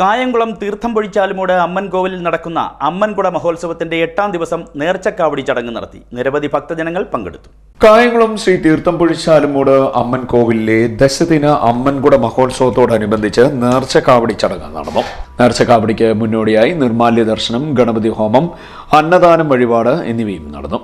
കായംകുളം തീർത്ഥം പൊഴിച്ചാലുമൂട് അമ്മൻ കോവിലിൽ നടക്കുന്ന അമ്മൻകുട മഹോത്സവത്തിന്റെ എട്ടാം ദിവസം നേർച്ചക്കാവടി ചടങ്ങ് നടത്തി. നിരവധി ഭക്തജനങ്ങൾ പങ്കെടുത്തു. കായംകുളം ശ്രീ തീർത്ഥം പൊഴിച്ചാലുമൂട് അമ്മൻ കോവിലിലെ ദശദിന അമ്മൻകുട മഹോത്സവത്തോടനുബന്ധിച്ച് നേർച്ചക്കാവടി ചടങ്ങ് നടന്നു. നേർച്ചക്കാവടിക്ക് മുന്നോടിയായി നിർമാല്യ ദർശനം ഗണപതി ഹോമം അന്നദാനം വഴിപാട് എന്നിവയും നടന്നു.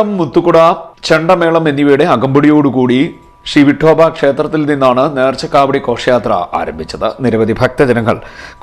പമ്പമേളം മുത്തുകുട ചെണ്ടമേളം എന്നിവയുടെ അകമ്പടിയോടുകൂടി ശ്രീ വിഠോബ ക്ഷേത്രത്തിൽ നിന്നാണ് നേർച്ചക്കാവടി ഘോഷയാത്ര ആരംഭിച്ചത്. നിരവധി ഭക്തജനങ്ങൾ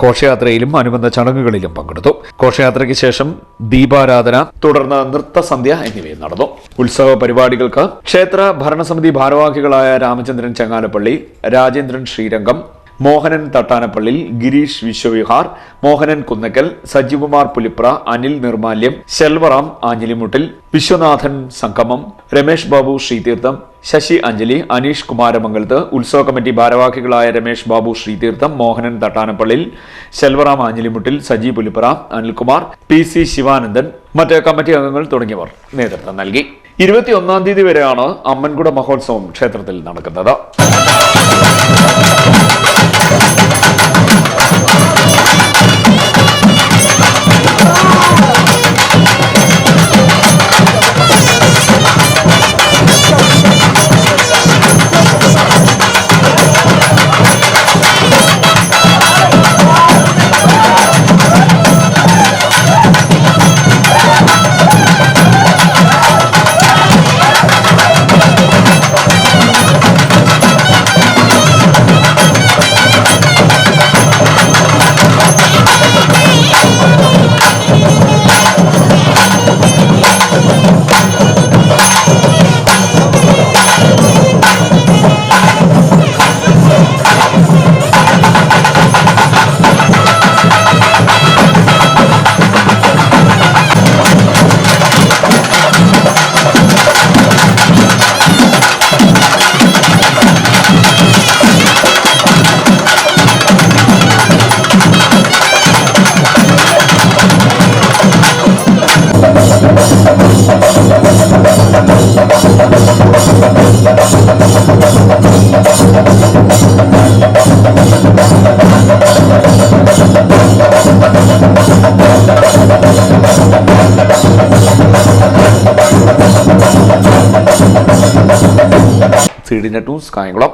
ഘോഷയാത്രയിലും അനുബന്ധ ചടങ്ങുകളിലും പങ്കെടുത്തു. ഘോഷയാത്രയ്ക്ക് ശേഷം ദീപാരാധന തുടർന്ന് നൃത്തസന്ധ്യ എന്നിവയും നടന്നു. ഉത്സവ പരിപാടികൾക്ക് ക്ഷേത്ര ഭരണസമിതി ഭാരവാഹികളായ രാമചന്ദ്രൻ ചങ്ങാലപ്പള്ളി രാജേന്ദ്രൻ ശ്രീരംഗം മോഹനൻ തട്ടാനപ്പള്ളിൽ ഗിരീഷ് വിശ്വവിഹാർ മോഹനൻ കുന്നക്കൽ സജീവകുമാർ പുലിപ്ര അനിൽ നിർമാല്യം ശെൽവറാം ആഞ്ഞിലിമുട്ടിൽ വിശ്വനാഥൻ സംഗമം രമേഷ് ബാബു ശ്രീതീർത്ഥം ശശി അഞ്ജലി അനീഷ് കുമാരമംഗലത്ത് ഉത്സവ കമ്മിറ്റി ഭാരവാഹികളായ രമേഷ് ബാബു ശ്രീതീർത്ഥം മോഹനൻ തട്ടാനപ്പള്ളിൽ ശെൽവറാം ആഞ്ഞിലിമുട്ടിൽ സജി പുലിപ്ര അനിൽകുമാർ പി സി ശിവാനന്ദൻ മറ്റ് കമ്മിറ്റി അംഗങ്ങൾ തുടങ്ങിയവർ നേതൃത്വം നൽകി. ഇരുപത്തിയൊന്നാം തീയതി വരെയാണ് അമ്മൻകുട മഹോത്സവം ക്ഷേത്രത്തിൽ നടക്കുന്നത്. Thank you. C D Kayamkulam